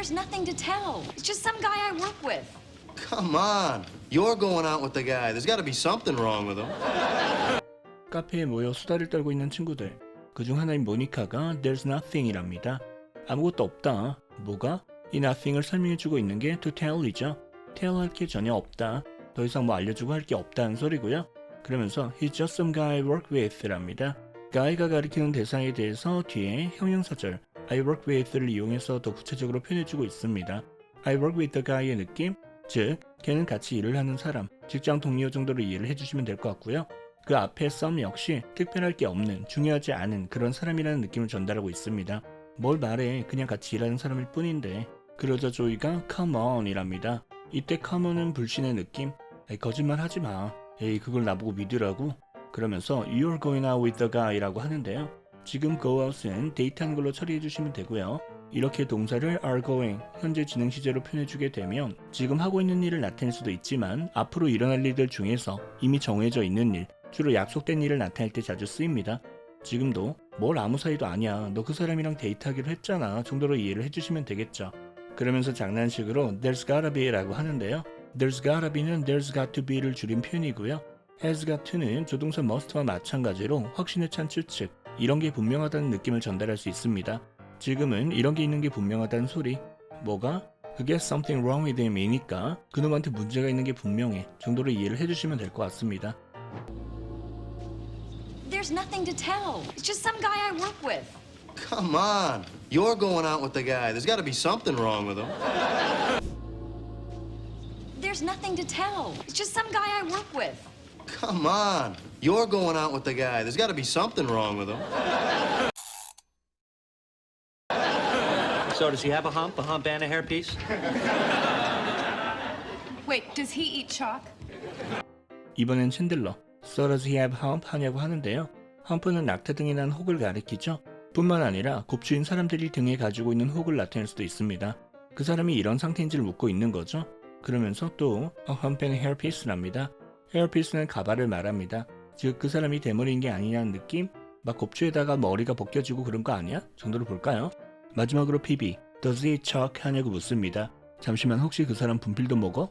There's nothing to tell. It's just some guy I work with. Come on. You're going out with the guy. There's got to be something wrong with him. 카페에 모여 수다를 떨고 있는 친구들. 그중 하나인 모니카가 There's nothing이랍니다. 아무것도 없다. 뭐가? 이 nothing을 설명해주고 있는 게 to tell이죠. tell 할 게 전혀 없다. 더 이상 뭐 알려주고 할 게 없다는 소리고요. 그러면서 He's just some guy I work with랍니다. guy가 가리키는 대상에 대해서 뒤에 형용사절 work with를 이용해서 더 구체적으로 표현해주고 있습니다. I work with the guy의 느낌, 즉 걔는 같이 일을 하는 사람, 직장 동료 정도로 이해를 해주시면 될 것 같고요. 그 앞에 some 역시 특별할 게 없는, 중요하지 않은 그런 사람이라는 느낌을 전달하고 있습니다. 뭘 말해, 그냥 같이 일하는 사람일 뿐인데. 그러자 조이가 come on이랍니다. 이때 come on은 불신의 느낌? 에이, 거짓말 하지 마. 에이, 그걸 나보고 믿으라고? 그러면서 you're going out with the guy라고 하는데요. 지금 go out은 데이트한 걸로 처리해 주시면 되고요. 이렇게 동사를 are going, 현재 진행 시제로 표현해 주게 되면 지금 하고 있는 일을 나타낼 수도 있지만 앞으로 일어날 일들 중에서 이미 정해져 있는 일, 주로 약속된 일을 나타낼 때 자주 쓰입니다. 지금도 뭘 아무 사이도 아니야. 너 그 사람이랑 데이트하기로 했잖아. 정도로 이해를 해주시면 되겠죠. 그러면서 장난식으로 there's gotta be라고 하는데요. there's gotta be는 there's got to be를 줄인 표현이고요. has got to는 조동사 must와 마찬가지로 확신에 찬 추측, 이런 게 분명하다는 느낌을 전달할 수 있습니다. 지금은 이런 게 있는 게 분명하다는 소리. 뭐가? 그게 something wrong with him이니까 그놈한테 문제가 있는 게 분명해 정도로 이해를 해주시면 될 것 같습니다. There's nothing to tell. It's just some guy I work with. Come on. You're going out with the guy. There's got to be something wrong with him. There's nothing to tell. It's just some guy I work with. Come on. You're going out with the guy. There's got to be something wrong with him. So does he have a hump, a hump and a hairpiece? Wait, does he eat chalk? 이번엔 챈들러, So does he have hump 하냐고 하는데요. 험프는 낙타 등에 난 혹을 가리키죠. 뿐만 아니라 곱추인 사람들이 등에 가지고 있는 혹을 나타낼 수도 있습니다. 그 사람이 이런 상태인지를 묻고 있는 거죠. 그러면서 또 a hump and hairpiece랍니다. Hairpiece는 가발을 말합니다. 즉 그 사람이 대머리인 게 아니냐는 느낌? 막 곱추에다가 머리가 벗겨지고 그런 거 아니야? 정도로 볼까요? 마지막으로 PB, does he chalk 하냐고 묻습니다. 잠시만 혹시 그 사람 분필도 먹어?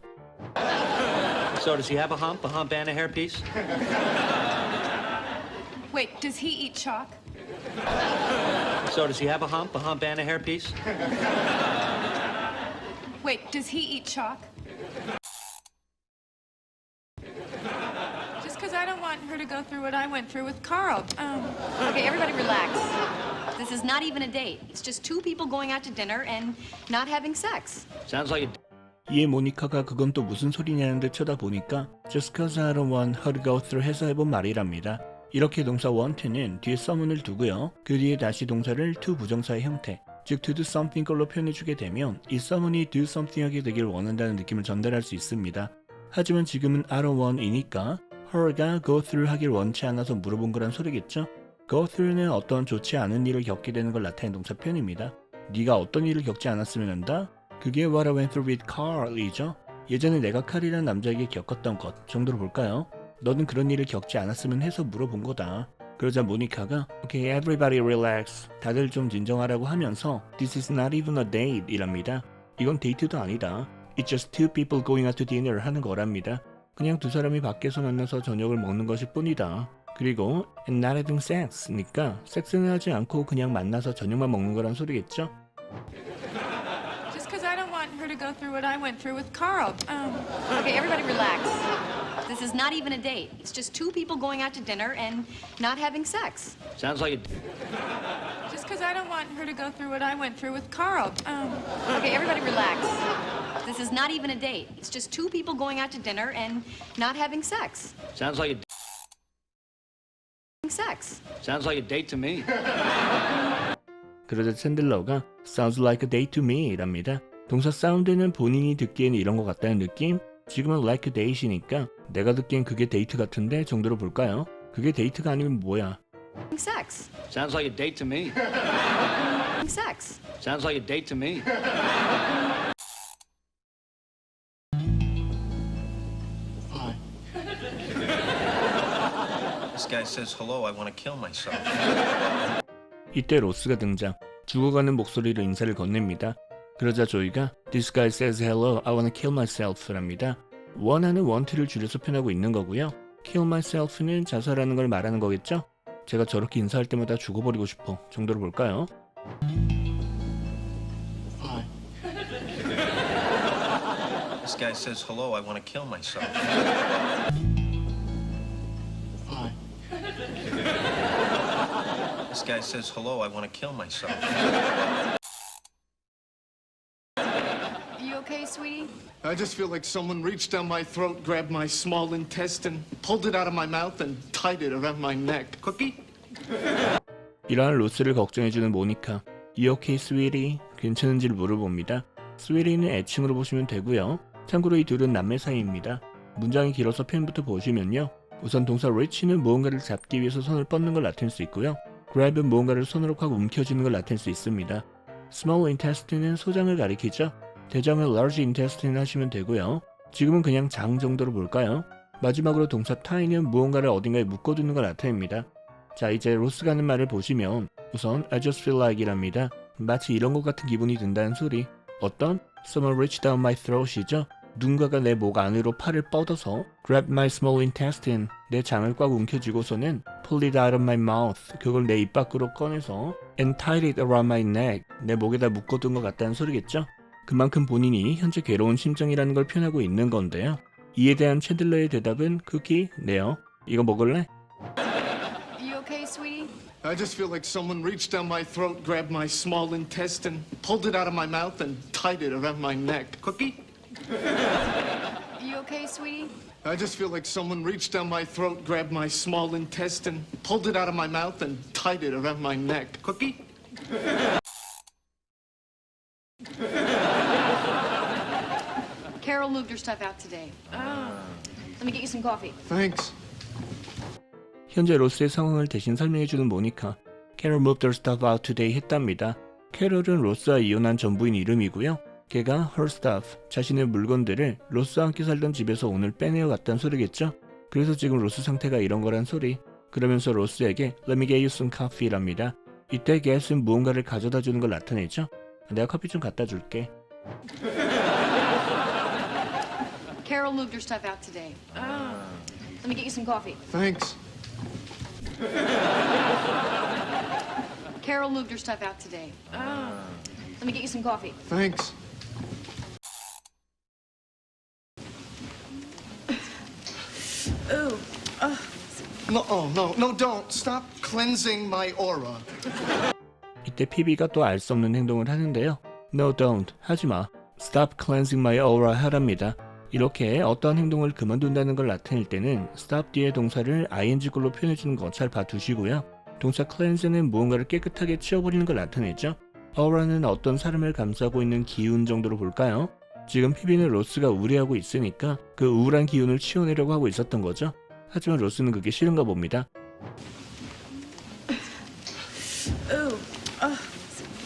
So does he have a hump, a hump and a hairpiece? Wait, does he eat chalk? So does he have a hump, a hump and a hairpiece? Wait, does he eat chalk? Just because I don't want her to go through what I went through with Carl. Um, Okay, everybody relax. This is not even a date. It's just two people going out to dinner and not having sex. Sounds like a 이에 모니카가 그건 또 무슨 소리냐는 듯 쳐다보니까 Just cause I don't want her to go through 해서 해본 말이랍니다. 이렇게 동사 want는 뒤에 someone을 두고요. 그 뒤에 다시 동사를 to 부정사의 형태, 즉 to do something 걸로 표현해주게 되면 이 someone이 do something 하게 되길 원한다는 느낌을 전달할 수 있습니다. 하지만 지금은 I don't want이니까 her가 go through 하길 원치 않아서 물어본 거란 소리겠죠? go through는 어떤 좋지 않은 일을 겪게 되는 걸 나타내는 동사 표현입니다. 네가 어떤 일을 겪지 않았으면 한다? 그게 What I went through with Carl이죠. 예전에 내가 칼이라는 남자에게 겪었던 것 정도로 볼까요? 너는 그런 일을 겪지 않았으면 해서 물어본 거다. 그러자 모니카가 Okay, everybody relax. 다들 좀 진정하라고 하면서 This is not even a date 이랍니다. 이건 데이트도 아니다. It's just two people going out to dinner 하는 거랍니다. 그냥 두 사람이 밖에서 만나서 저녁을 먹는 것일 뿐이다. 그리고 and not having sex니까 섹스는 하지 않고 그냥 만나서 저녁만 먹는 거란 소리겠죠? just because I don't want her to go through what I went through with Carl. Um, Okay, everybody relax. This is not even a date. It's just two people going out to dinner and not having sex. sounds like a because I don't want her to go through what I went through with Carl. Um, Okay, everybody relax. This is not even a date. It's just two people going out to dinner and not having sex. sounds like a Sex. sounds like a date to me. 그러자 챈들러가 Sounds like a day to me 랍니다. 동사 사운드는 본인이 듣기에는 이런 것 같다는 느낌? 지금은 like a date이니까 내가 듣기엔 그게 데이트 같은데 정도로 볼까요? 그게 데이트가 아니면 뭐야? Sex. Sounds like a date to me. Sex. Sounds like a date to me. This guy says hello, I want to kill myself. 이때 로스가 등장. 죽어가는 목소리로 인사를 건넵니다. 그러자 조이가 This guy says hello, I wanna kill myself랍니다. 원하는 원트를 줄여서 표현하고 있는 거고요. kill myself는 자살하는 걸 말하는 거겠죠? 제가 저렇게 인사할 때마다 죽어버리고 싶어 정도로 볼까요? You okay, sweetie? I just feel like someone reached down my throat, grabbed my small intestine, pulled it out of my mouth, and tied it around my neck. Cookie? 이러한 로스를 걱정해주는 모니카. You okay, sweetie? 괜찮은지를 물어봅니다. sweetie는 애칭으로 보시면 되고요. 참고로 이 둘은 남매 사이입니다. 문장이 길어서 표현부터 보시면요. 우선 동사 reach는 무언가를 잡기 위해서 손을 뻗는 걸 나타낼 수 있고요. grab은 무언가를 손으로 확 움켜쥐는 걸 나타낼 수 있습니다. small intestine은 소장을 가리키죠. 대장을 large intestine 하시면 되고요. 지금은 그냥 장 정도로 볼까요? 마지막으로 동사 tie는 무언가를 어딘가에 묶어두는 걸 나타냅니다. 자 이제 로스가 하는 말을 보시면 우선 I just feel like 이랍니다. 마치 이런 것 같은 기분이 든다는 소리. 어떤? Someone reached down my throat이죠. 누군가가 내 목 안으로 팔을 뻗어서 grab my small intestine 내 장을 꽉 움켜쥐고서는 pull it out of my mouth 그걸 내 입 밖으로 꺼내서 and tied it around my neck 내 목에다 묶어둔 것 같다는 소리겠죠. 그만큼 본인이 현재 괴로운 심정이라는 걸 표현하고 있는 건데요. 이에 대한 채들러의 대답은 쿠키, 네요. 이거 먹을래? You okay, sweetie? I just feel like someone reached down my throat, grabbed my small intestine, pulled it out of my mouth, and tied it around my neck. Cookie? You okay, sweetie? I just feel like someone reached down my throat, grabbed my small intestine, pulled it out of my mouth, and tied it around my neck. Cookie? Carol moved her stuff out today. Let me get you some coffee. Thanks. 현재 로스의 상황을 대신 설명해주는 모니카. 캐롤 moved her stuff out today 했답니다. 캐롤은 로스와 이혼한 전부인 이름이고요. 걔가 her stuff, 자신의 물건들을 로스와 함께 살던 집에서 오늘 빼내어 갔다는 소리겠죠? 그래서 지금 로스 상태가 이런 거란 소리. 그러면서 로스에게 Let me get you some coffee랍니다. 이때 get은 무언가를 가져다 주는 걸 나타내죠? 내가 커피 좀 갖다 줄게. Carol moved her stuff out today. Let me get you some coffee. Thanks. Carol moved her stuff out today. Let me get you some coffee. Thanks. Ooh. No, oh, no, no, don't. Stop cleansing my aura. 이때 피비가 또 알 수 없는 행동을 하는데요. No, don't. 하지 마. Stop cleansing my aura 하랍니다. 이렇게 어떠한 행동을 그만둔다는 걸 나타낼 때는 stop 뒤에 동사를 ing글로 표현해주는 거 잘 봐두시고요. 동사 cleanse는 무언가를 깨끗하게 치워버리는 걸 나타내죠. aura는 어떤 사람을 감싸고 있는 기운 정도로 볼까요? 지금 피비는 로스가 우려하고 있으니까 그 우울한 기운을 치워내려고 하고 있었던 거죠. 하지만 로스는 그게 싫은가 봅니다.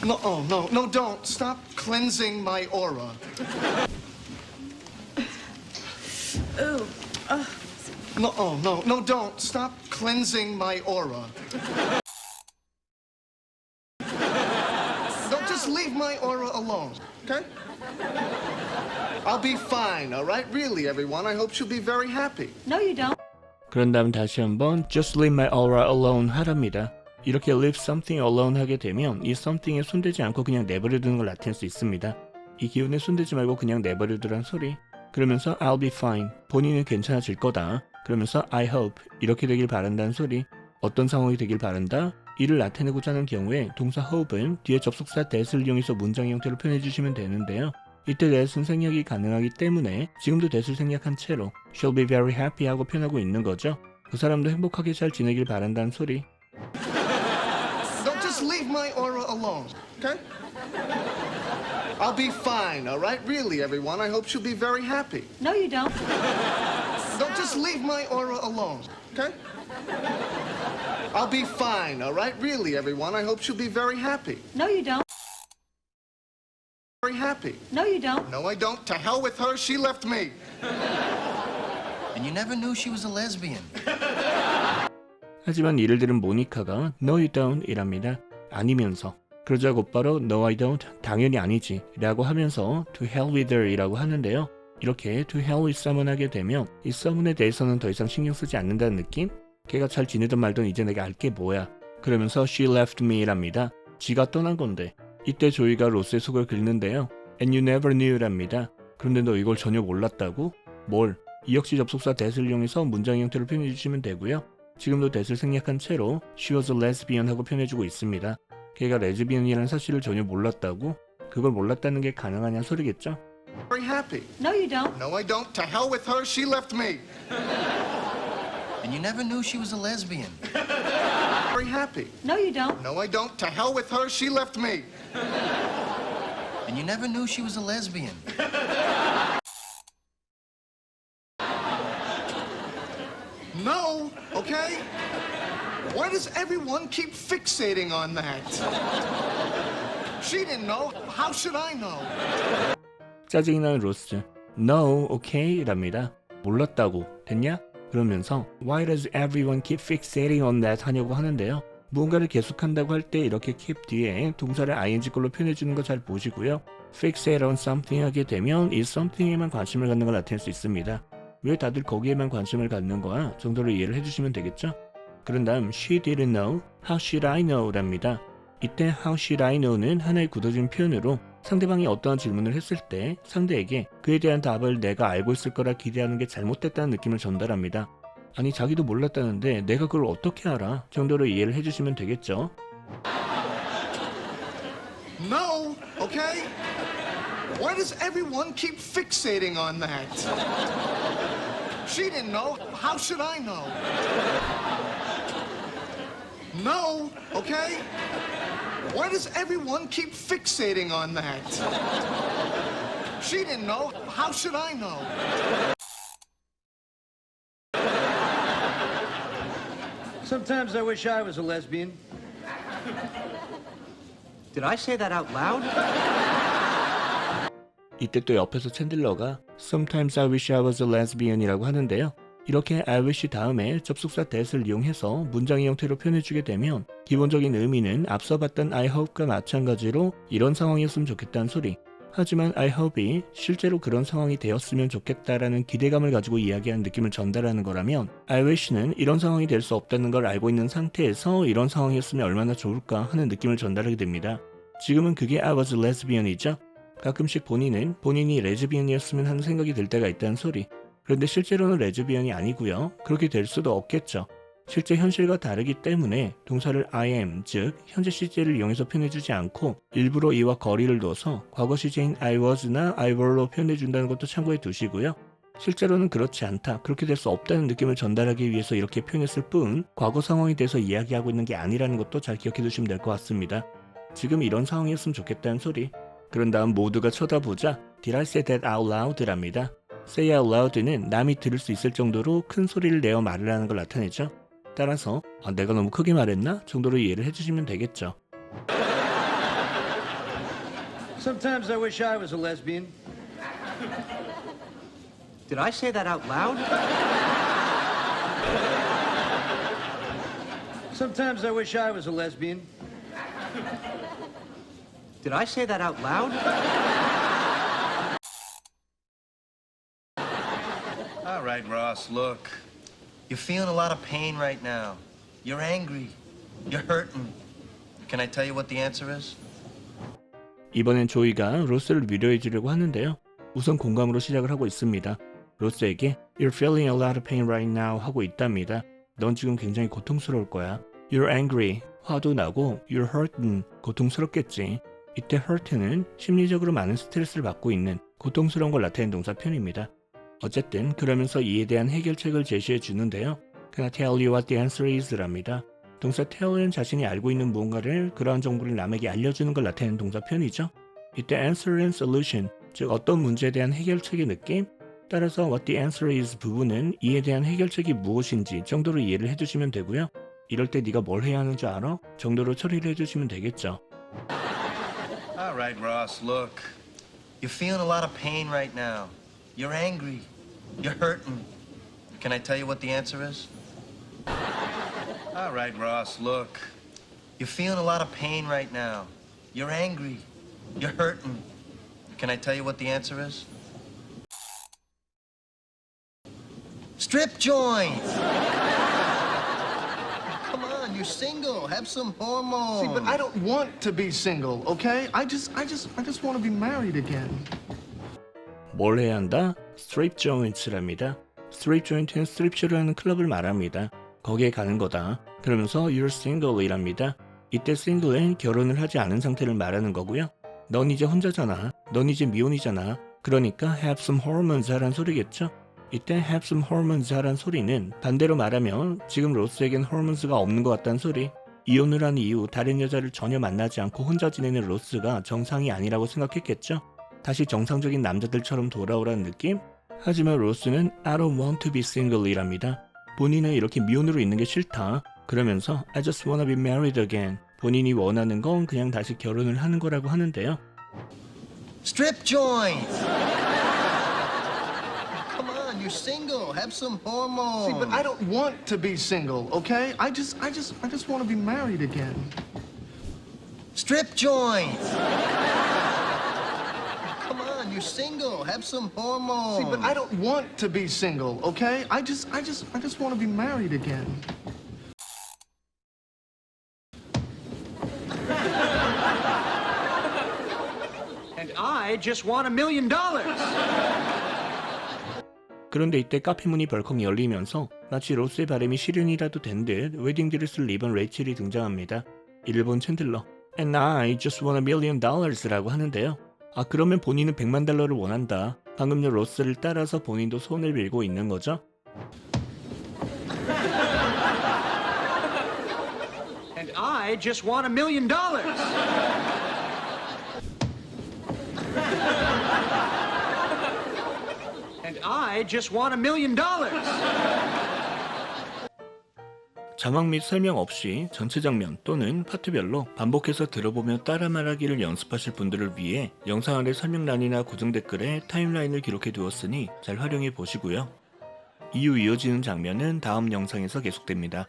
No, oh, no, no, don't. Stop cleansing my aura. Ooh. No, oh, no, no, don't. Stop cleansing my aura. Don't just leave my aura alone, okay? I'll be fine, all right? Really, everyone. I hope she'll be very happy. No, you don't. 그런 다음 다시 한번 just leave my aura alone 하랍니다. 이렇게 leave something alone 하게 되면 이 something에 손대지 않고 그냥 내버려두는 걸 나타낼 수 있습니다. 이 기운에 손대지 말고 그냥 내버려두란 소리. 그러면서 I'll be fine. 본인은 괜찮아질 거다. 그러면서 I hope. 이렇게 되길 바란다는 소리. 어떤 상황이 되길 바란다? 이를 나타내고자 하는 경우에 동사 hope은 뒤에 접속사 that을 이용해서 문장 형태로 표현해 주시면 되는데요. 이때 that은 생략이 가능하기 때문에 지금도 that을 생략한 채로 she'll be very happy 하고 표현하고 있는 거죠. 그 사람도 행복하게 잘 지내길 바란다는 소리. Don't just leave my aura alone, okay? I'll be fine, all right? Really, everyone. I hope she'll be very happy. No, you don't. Don't just leave my aura alone, okay? I'll be fine, all right? Really, everyone. I hope she'll be very happy. No, you don't. Very happy. No, you don't. No, I don't. To hell with her. She left me. And you never knew she was a lesbian. 하지만 이를 들은 모니카가 No you don't 이랍니다. 아니면서 그러자 곧바로 No I don't 당연히 아니지 라고 하면서 To hell with her 이라고 하는데요. 이렇게 To hell with someone 하게 되면 이 someone에 대해서는 더 이상 신경 쓰지 않는다는 느낌? 걔가 잘 지내든 말든 이제 내가 알게 뭐야. 그러면서 She left me 랍니다. 지가 떠난 건데 이때 조이가 로스의 속을 긁는데요. And you never knew 랍니다. 그런데 너 이걸 전혀 몰랐다고? 뭘? 이 역시 접속사 that을 이용해서 문장 형태로 표현해 주시면 되고요. 지금도 that을 생략한 채로 she was a lesbian 하고 표현해주고 있습니다. 걔가 레즈비언이라는 사실을 전혀 몰랐다고? 그걸 몰랐다는 게 가능하냐 소리겠죠? Very happy. No, you don't. No, I don't. To hell with her. She left me. And you never knew she was a lesbian. Very happy. No, you don't. No, I don't. To hell with her. She left me. And you never knew she was a lesbian. No, okay? Why does everyone keep fixating on that? She didn't know. How should I know? 짜증이 나는 로스 No, okay 랍니다. 몰랐다고 됐냐? 그러면서 Why does everyone keep fixating on that 하냐고 하는데요. 무언가를 계속한다고 할 때 이렇게 keep 뒤에 동사를 ing 걸로 표현해 주는 거 잘 보시고요. fixate on something 하게 되면 이 something에만 관심을 갖는 걸 나타낼 수 있습니다. 왜 다들 거기에만 관심을 갖는 거야? 정도로 이해를 해주시면 되겠죠? 그런 다음 she didn't know, how should I know 랍니다. 이때 how should I know는 하나의 굳어진 표현으로 상대방이 어떠한 질문을 했을 때 상대에게 그에 대한 답을 내가 알고 있을 거라 기대하는 게 잘못됐다는 느낌을 전달합니다. 아니 자기도 몰랐다는데 내가 그걸 어떻게 알아? 정도로 이해를 해주시면 되겠죠. No, okay? Why does everyone keep fixating on that? She didn't know. How should I know? No, okay? Why does everyone keep fixating on that? She didn't know. How should I know? Sometimes I wish I was a lesbian. Did I say that out loud? 이때 또 옆에서 챈들러가 Sometimes I wish I was a lesbian이라고 하는데요. 이렇게 I wish 다음에 접속사 that을 이용해서 문장의 형태로 표현해주게 되면 기본적인 의미는 앞서 봤던 I hope과 마찬가지로 이런 상황이었으면 좋겠다는 소리. 하지만 I hope이 실제로 그런 상황이 되었으면 좋겠다라는 기대감을 가지고 이야기하는 느낌을 전달하는 거라면 I wish는 이런 상황이 될 수 없다는 걸 알고 있는 상태에서 이런 상황이었으면 얼마나 좋을까 하는 느낌을 전달하게 됩니다. 지금은 그게 I was lesbian이죠. 가끔씩 본인은 본인이 레즈비언이었으면 하는 생각이 들 때가 있다는 소리. 그런데 실제로는 레즈비언이 아니고요. 그렇게 될 수도 없겠죠. 실제 현실과 다르기 때문에 동사를 I am, 즉 현재 시제를 이용해서 표현해주지 않고 일부러 이와 거리를 둬서 과거 시제인 I was나 I were로 표현해준다는 것도 참고해 두시고요. 실제로는 그렇지 않다, 그렇게 될 수 없다는 느낌을 전달하기 위해서 이렇게 표현했을 뿐 과거 상황에 대해서 이야기하고 있는 게 아니라는 것도 잘 기억해 두시면 될 것 같습니다. 지금 이런 상황이었으면 좋겠다는 소리. 그런 다음 모두가 쳐다보자 Did I say that out loud랍니다. Say out loud는 남이 들을 수 있을 정도로 큰 소리를 내어 말을 하는 걸 나타내죠. 따라서 아, 내가 너무 크게 말했나 정도로 이해를 해주시면 되겠죠. Sometimes I wish I was a lesbian. Did I say that out loud? Sometimes I wish I was a lesbian. Did I say that out loud? All right, Ross, look. You're feeling a lot of pain right now. You're angry. You're hurting. Can I tell you what the answer is? 이번엔 조이가 로스를 위로해 주려고 하는데요. 우선 공감으로 시작을 하고 있습니다. 로스에게 You're feeling a lot of pain right now 하고 있답니다. 넌 지금 굉장히 고통스러울 거야. You're angry. 화도 나고 You're hurting. 고통스럽겠지. 이때 hurt는 심리적으로 많은 스트레스를 받고 있는 고통스러운 걸 나타내는 동사 편입니다. 어쨌든 그러면서 이에 대한 해결책을 제시해 주는데요. I tell you what the answer is랍니다. 동사 tell은 자신이 알고 있는 무언가를 그러한 정보를 남에게 알려주는 걸 나타내는 동사 편이죠. 이때 answer and solution, 즉 어떤 문제에 대한 해결책의 느낌, 따라서 what the answer is 부분은 이에 대한 해결책이 무엇인지 정도로 이해를 해주시면 되고요. 이럴 때 네가 뭘 해야 하는 줄 알아? 정도로 처리를 해주시면 되겠죠. All right, Ross, look. You're feeling a lot of pain right now. You're angry. You're hurting. Can I tell you what the answer is? All right, Ross, look. You're feeling a lot of pain right now. You're angry. You're hurting. Can I tell you what the answer is? Strip joints. Come on, you're single. Have some hormones. See, but I don't want to be single, okay? I just, I just, I just want to be married again. 뭘 해야 한다? 스트립 조인트랍니다. 스트립 조인트는 스트립쇼를 하는 클럽을 말합니다. 거기에 가는 거다. 그러면서 you're single이랍니다. 이때 single은 결혼을 하지 않은 상태를 말하는 거고요. 넌 이제 혼자잖아. 넌 이제 미혼이잖아. 그러니까 have some hormones 하란 소리겠죠? 이때 have some hormones 하란 소리는 반대로 말하면 지금 로스에겐 hormones가 없는 것 같다는 소리. 이혼을 한 이후 다른 여자를 전혀 만나지 않고 혼자 지내는 로스가 정상이 아니라고 생각했겠죠? 다시 정상적인 남자들처럼 돌아오라는 느낌? 하지만 로스는 I don't want to be single이랍니다. 본인은 이렇게 미혼으로 있는 게 싫다. 그러면서 I just wanna be married again. 본인이 원하는 건 그냥 다시 결혼을 하는 거라고 하는데요. Strip joints. Come on, you're single. Have some hormones. See, but I don't want to be single, okay? I just, I just, I just want to be married again. Strip joints. You're single. Have some hormones. See, but I don't want to be single, okay? I just, I just, I just want to be married again. And I just want a million dollars. 그런데 이때 카페 문이 벌컥 열리면서 마치 로스의 바람이 실현이라도 된 듯 웨딩드레스를 입은 레이첼이 등장합니다. 이를 본 챈들러 And I just want a million dollars라고 하는데요. 아 그러면 본인은 100만 달러를 원한다. 방금 요 로스를 따라서 본인도 손을 밀고 있는 거죠. 자막 및 설명 없이 전체 장면 또는 파트별로 반복해서 들어보며 따라 말하기를 연습하실 분들을 위해 영상 아래 설명란이나 고정 댓글에 타임라인을 기록해 두었으니 잘 활용해 보시고요. 이후 이어지는 장면은 다음 영상에서 계속됩니다.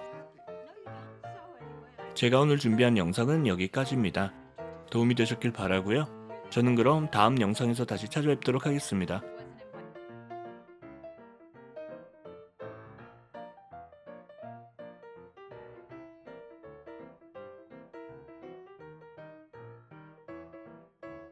제가 오늘 준비한 영상은 여기까지입니다. 도움이 되셨길 바라고요. 저는 그럼 다음 영상에서 다시 찾아뵙도록 하겠습니다.